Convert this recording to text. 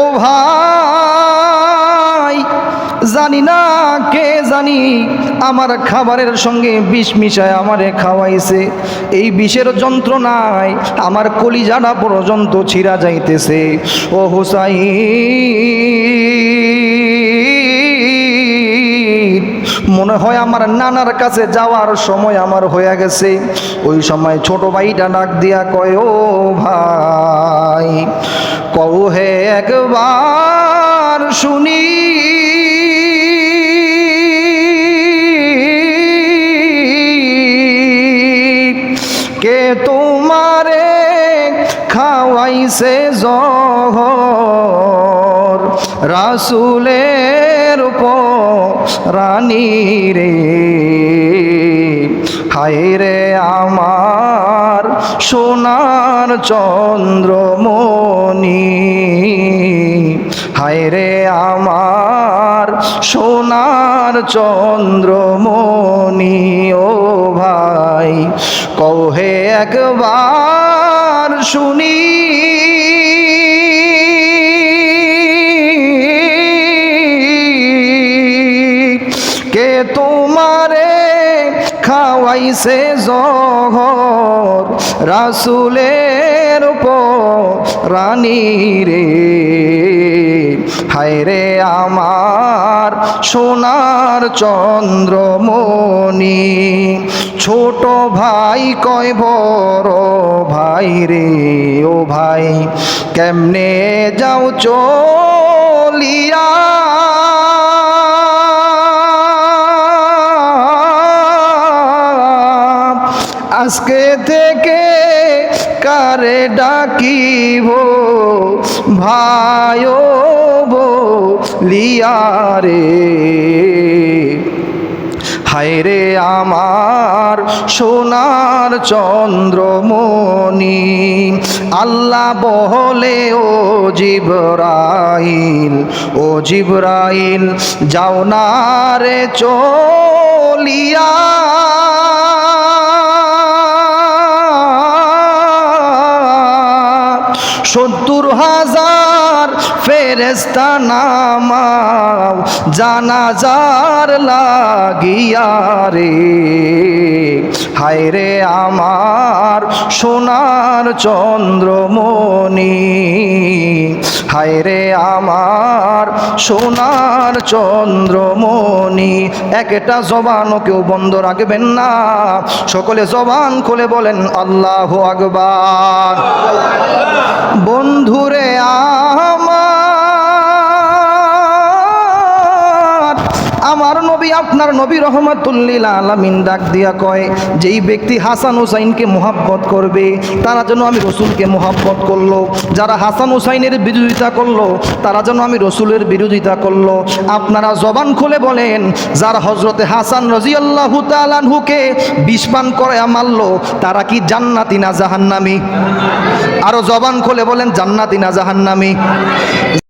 ও ভাই, জানি না কে জানি, আমার খাবারের সঙ্গে বিষ মিশায় আমারে খাওয়াইছে। এই বিষের যন্ত্রণায় আমার কলিজাটা পর্যন্ত ছিঁড়া যাইতেছে। ও হুসাই মনে হয় আমার নানার কাছে যাওয়ার সময় আমার হয়ে গেছে। ওই সময় ছোট ভাইটা ডাক দিয়া কয়, ও ভাই কও হে একবার শুনি। কে তোমারে খাওয়াইছে জহর? রাসুলের রানী রে। হায় রে আমার সোনার চন্দ্রমণি। হায় রে আমার সোনার চন্দ্রমণি ও ভাই কহে একবার শুনি। কে তোমারে খাওয়াইছে জহর, রাসুলের রানী রে। হায় রে আমার সোনার চন্দ্রমণি, ছোট ভাই কয় বড় ভাই রে, ও ভাই, কেমনে যাও চলিয়া আজকে থেকে কারে ডাকিব? ভাই লিয়ারে হায় রে আমার সোনার চন্দ্রমণি, আল্লাহ বহলে ও জিবরাইল ও জিবরাইল যাও না রে চলিয়া। সত্তর হাজার ফেরেস্তা নামাও জানাজার লাগিয়া রে। হায় রে আমার সোনার চন্দ্রমণি হায় রে আমার সোনার চন্দ্রমণি। একটা জবানও কেউ বন্ধ রাখবেন না। সকলে জবান খুলে বলেন আল্লাহ আকবার। নবী আপনার নবী রহমাতুল্লিল আলামিন ডাক দিয়া কয়, যেই ব্যক্তি হাসান হুসাইনকে মোহাব্বত করবে, তারা যেন আমি রসুলকে মোহাব্বত করল। যারা হাসান হুসাইনের বিরোধিতা করল, তারা যেন আমি রসুলের বিরোধিতা করল। আপনারা জবান খুলে বলেন, যারা হজরতে হাসান রাজিয়াল্লাহু তাআলাহুকে বিষপান করে মারলো, তারা কি জান্নাতি না জাহান্নামী? আরও জবান খুলে বলেন, জান্নাতি না জাহান্নামী?